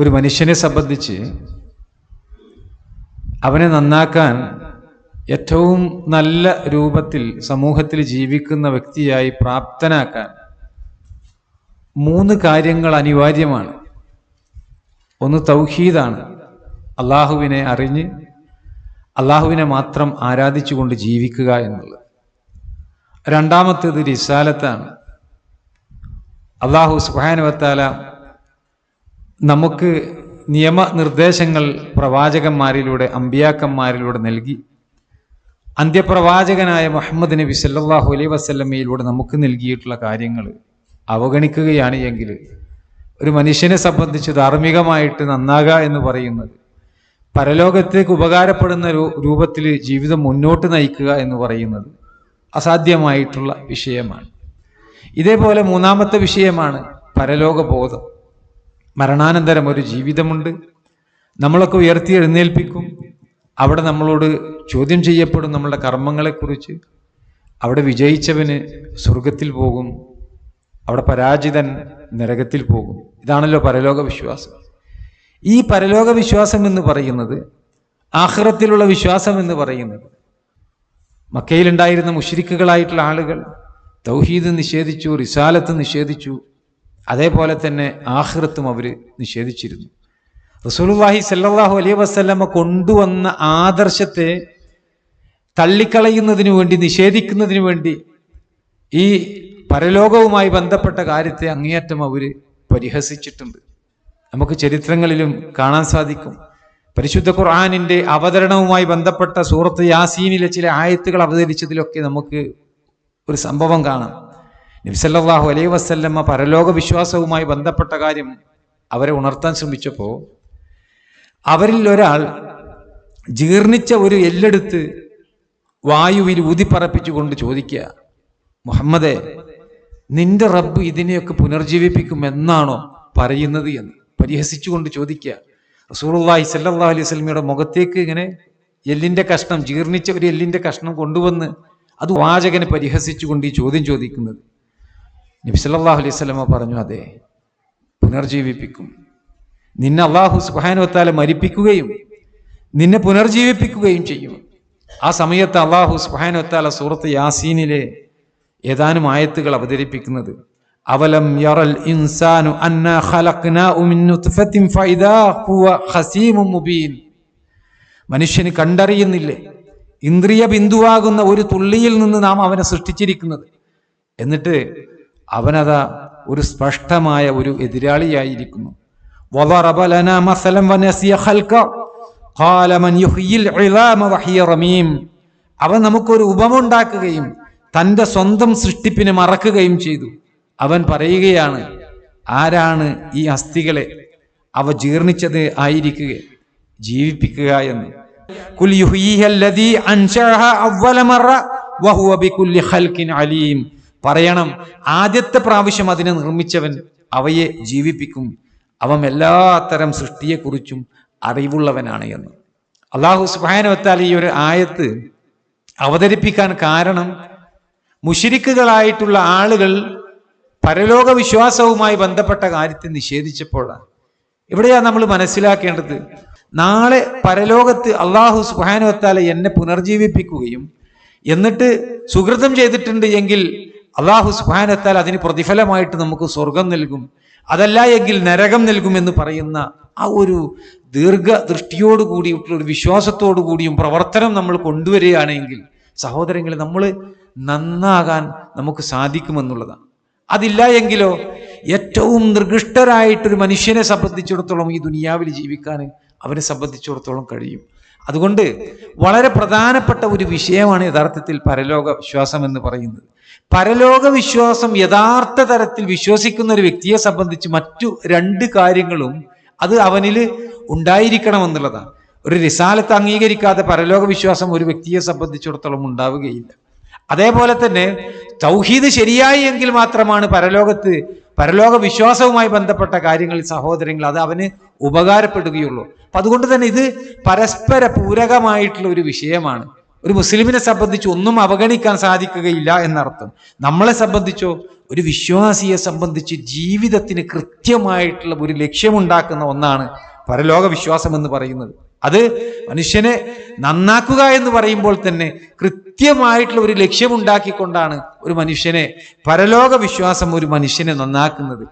ഒരു മനുഷ്യനെ സംബന്ധിച്ച് അവനെ നന്നാക്കാൻ ഏറ്റവും നല്ല രൂപത്തിൽ സമൂഹത്തിൽ ജീവിക്കുന്ന വ്യക്തിയായി പ്രാപ്തനാക്കാൻ മൂന്ന് കാര്യങ്ങൾ അനിവാര്യമാണ്. ഒന്ന് തൗഹീദാണ്. അള്ളാഹുവിനെ അറിഞ്ഞ് അള്ളാഹുവിനെ മാത്രം ആരാധിച്ചുകൊണ്ട് ജീവിക്കുക എന്നുള്ളത്. രണ്ടാമത്തേത് റിസാലത്താണ്. അള്ളാഹു സുഹാനുവത്താല നമുക്ക് നിയമനിർദ്ദേശങ്ങൾ പ്രവാചകന്മാരിലൂടെ അമ്പിയാക്കന്മാരിലൂടെ നൽകി. അന്ത്യപ്രവാചകനായ മുഹമ്മദ് നബി സല്ലാഹു അലൈ വസ്ല്ലമ്മയിലൂടെ നമുക്ക് നൽകിയിട്ടുള്ള കാര്യങ്ങൾ അവഗണിക്കുകയാണ് എങ്കിൽ ഒരു മനുഷ്യനെ സംബന്ധിച്ച് ധാർമ്മികമായിട്ട് നന്നാകുക എന്ന് പറയുന്നത് പരലോകത്തേക്ക് ഉപകാരപ്പെടുന്ന രൂപത്തിൽ ജീവിതം മുന്നോട്ട് നയിക്കുക എന്ന് പറയുന്നത് അസാധ്യമായിട്ടുള്ള വിഷയമാണ്. ഇതേപോലെ മൂന്നാമത്തെ വിഷയമാണ് പരലോക ബോധം മരണാനന്തരം ഒരു ജീവിതമുണ്ട്. നമ്മളൊക്കെ ഉയർത്തി എഴുന്നേൽപ്പിക്കും. അവിടെ നമ്മളോട് ചോദ്യം ചെയ്യപ്പെടും നമ്മളുടെ കർമ്മങ്ങളെക്കുറിച്ച്. അവിടെ വിജയിച്ചവന് സ്വർഗത്തിൽ പോകും. അവിടെ പരാജിതൻ നരകത്തിൽ പോകും. ഇതാണല്ലോ പരലോക വിശ്വാസം. ഈ പരലോക വിശ്വാസം എന്ന് പറയുന്നത് ആഹ്റത്തിലുള്ള വിശ്വാസം എന്ന് പറയുന്നത് മക്കയിലുണ്ടായിരുന്ന മുഷിരിക്കുകളായിട്ടുള്ള ആളുകൾ തൗഹീദ് നിഷേധിച്ചു റിസാലത്ത് നിഷേധിച്ചു അതേപോലെ തന്നെ ആഹ്റത്തും അവർ നിഷേധിച്ചിരുന്നു. റസൂലുള്ളാഹി സല്ലാഹു അലൈ വസല്ലമ കൊണ്ടുവന്ന ആദർശത്തെ തള്ളിക്കളയുന്നതിന് വേണ്ടി നിഷേധിക്കുന്നതിന് വേണ്ടി ഈ പരലോകവുമായി ബന്ധപ്പെട്ട കാര്യത്തെ അങ്ങേയറ്റം അവർ പരിഹസിച്ചിട്ടുണ്ട്. നമുക്ക് ചരിത്രങ്ങളിലും കാണാൻ സാധിക്കും. പരിശുദ്ധ ഖുർആാനിന്റെ അവതരണവുമായി ബന്ധപ്പെട്ട സൂറത്ത് യാസീനിലെ ചില ആയത്തുകൾ അവതരിച്ചതിലൊക്കെ നമുക്ക് ഒരു സംഭവം കാണാം. നബ്സല്ലാഹു അലൈ വസ്ല്ലമ്മ പരലോക വിശ്വാസവുമായി ബന്ധപ്പെട്ട കാര്യം അവരെ ഉണർത്താൻ ശ്രമിച്ചപ്പോൾ അവരിൽ ഒരാൾ ജീർണിച്ച ഒരു എല്ലെടുത്ത് വായുവിൽ ഊതിപ്പറപ്പിച്ചുകൊണ്ട് ചോദിക്കുക മുഹമ്മദെ നിന്റെ റബ്ബ് ഇതിനെയൊക്കെ പുനർജീവിപ്പിക്കും എന്നാണോ പറയുന്നത് എന്ന്? പരിഹസിച്ചുകൊണ്ട് ചോദിക്കുക റസൂലുള്ളാഹി സല്ലല്ലാഹു അലൈഹി വസല്ലമയുടെ മുഖത്തേക്ക് ഇങ്ങനെ എല്ലിന്റെ കഷ്ണം ജീർണിച്ച ഒരു എല്ലിന്റെ കഷ്ണം കൊണ്ടുവന്ന് അത് വാചകനെ പരിഹസിച്ചുകൊണ്ട് ഈ ചോദ്യം ചോദിക്കുന്നത്. നബി സല്ലല്ലാഹു അലൈഹി സ്വലമ പറഞ്ഞു അതെ പുനർജീവിപ്പിക്കും. നിന്നെ അള്ളാഹു സുബാനുവത്താല മരിപ്പിക്കുകയും നിന്നെ പുനർജീവിപ്പിക്കുകയും ചെയ്യും. ആ സമയത്ത് അള്ളാഹു സുബാനുവത്താല സൂറത്ത് യാസീനിലെ ഏതാനും ആയത്തുകൾ അവതരിപ്പിക്കുന്നത് അവലം യറൽ ഇൻസാനു അന്ന മിൻ ഹുവ മനുഷ്യന് കണ്ടറിയുന്നില്ലേ ഇന്ദ്രിയ ബിന്ദുവാകുന്ന ഒരു തുള്ളിയിൽ നിന്ന് നാം അവനെ സൃഷ്ടിച്ചിരിക്കുന്നത്. എന്നിട്ട് അവനത ഒരു സ്പഷ്ടമായ ഒരു എതിരാളിയായിരിക്കുന്നു. അവൻ നമുക്കൊരു ഉപമ ഉണ്ടാക്കുകയും തന്റെ സ്വന്തം സൃഷ്ടിപ്പിനെ മറക്കുകയും ചെയ്തു. അവൻ പറയുകയാണ് ആരാണ് ഈ അസ്ഥികളെ? അവ ജീർണിച്ചത് ആയിരിക്കുക ജീവിപ്പിക്കുക എന്ന്. കുൽ അലീം. പറയണം ആദ്യത്തെ പ്രാവശ്യം അതിനെ നിർമ്മിച്ചവൻ അവയെ ജീവിപ്പിക്കും. അവൻ എല്ലാ തരം സൃഷ്ടിയെക്കുറിച്ചും അറിവുള്ളവനാണ് എന്ന്. അള്ളാഹു സുബാനവത്താൽ ഈ ഒരു ആയത്ത് അവതരിപ്പിക്കാൻ കാരണം മുഷിരിക്കുകളായിട്ടുള്ള ആളുകൾ പരലോക വിശ്വാസവുമായി ബന്ധപ്പെട്ട കാര്യത്തെ നിഷേധിച്ചപ്പോഴാണ്. ഇവിടെയാണ് നമ്മൾ മനസ്സിലാക്കേണ്ടത്. നാളെ പരലോകത്ത് അള്ളാഹു സുബാനുവത്താല എന്നെ പുനർജീവിപ്പിക്കുകയും എന്നിട്ട് സുഹൃതം ചെയ്തിട്ടുണ്ട് എങ്കിൽ അള്ളാഹു സുഹാനത്താൽ അതിന് പ്രതിഫലമായിട്ട് നമുക്ക് സ്വർഗം നൽകും. അതല്ല എങ്കിൽ നരകം നൽകുമെന്ന് പറയുന്ന ആ ഒരു ദീർഘദൃഷ്ടിയോട് കൂടിയിട്ടുള്ള ഒരു വിശ്വാസത്തോടു കൂടിയും പ്രവർത്തനം നമ്മൾ കൊണ്ടുവരികയാണെങ്കിൽ സഹോദരങ്ങളെ നമ്മൾ നന്നാകാൻ നമുക്ക് സാധിക്കുമെന്നുള്ളതാണ്. അതില്ല എങ്കിലോ ഏറ്റവും നിർഗിഷ്ടരായിട്ടൊരു മനുഷ്യനെ സംബന്ധിച്ചിടത്തോളം ഈ ദുനിയാവിൽ ജീവിക്കാൻ അവനെ സംബന്ധിച്ചിടത്തോളം കഴിയും. അതുകൊണ്ട് വളരെ പ്രധാനപ്പെട്ട ഒരു വിഷയമാണ് യഥാർത്ഥത്തിൽ പരലോക വിശ്വാസം എന്ന് പറയുന്നത്. പരലോക വിശ്വാസം യഥാർത്ഥ തരത്തിൽ വിശ്വസിക്കുന്ന ഒരു വ്യക്തിയെ സംബന്ധിച്ച് മറ്റു രണ്ട് കാര്യങ്ങളും അത് അവനിൽ ഉണ്ടായിരിക്കണമെന്നുള്ളതാണ്. ഒരു റിസാലത്ത് അംഗീകരിക്കാതെ പരലോക വിശ്വാസം ഒരു വ്യക്തിയെ സംബന്ധിച്ചിടത്തോളം ഉണ്ടാവുകയില്ല. അതേപോലെ തന്നെ തൗഹീദ് ശരിയായി എങ്കിൽ മാത്രമാണ് പരലോകത്ത് പരലോക വിശ്വാസവുമായി ബന്ധപ്പെട്ട കാര്യങ്ങൾ സഹോദരങ്ങൾ അത് അവന് ഉപകാരപ്പെടുകയുള്ളൂ. അപ്പൊ അതുകൊണ്ട് തന്നെ ഇത് പരസ്പര പൂരകമായിട്ടുള്ള ഒരു വിഷയമാണ്. ഒരു മുസ്ലിമിനെ സംബന്ധിച്ച് ഒന്നും അവഗണിക്കാൻ സാധിക്കുകയില്ല എന്നർത്ഥം. നമ്മളെ സംബന്ധിച്ചോ ഒരു വിശ്വാസിയെ സംബന്ധിച്ച് ജീവിതത്തിന് കൃത്യമായിട്ടുള്ള ഒരു ലക്ഷ്യമുണ്ടാക്കുന്ന ഒന്നാണ് പരലോക വിശ്വാസം എന്ന് പറയുന്നത്. അത് മനുഷ്യനെ നന്നാക്കുക എന്ന് പറയുമ്പോൾ തന്നെ കൃത്യമായിട്ടുള്ള ഒരു ലക്ഷ്യമുണ്ടാക്കിക്കൊണ്ടാണ് ഒരു മനുഷ്യനെ പരലോക വിശ്വാസം ഒരു മനുഷ്യനെ നന്നാക്കുന്നത്.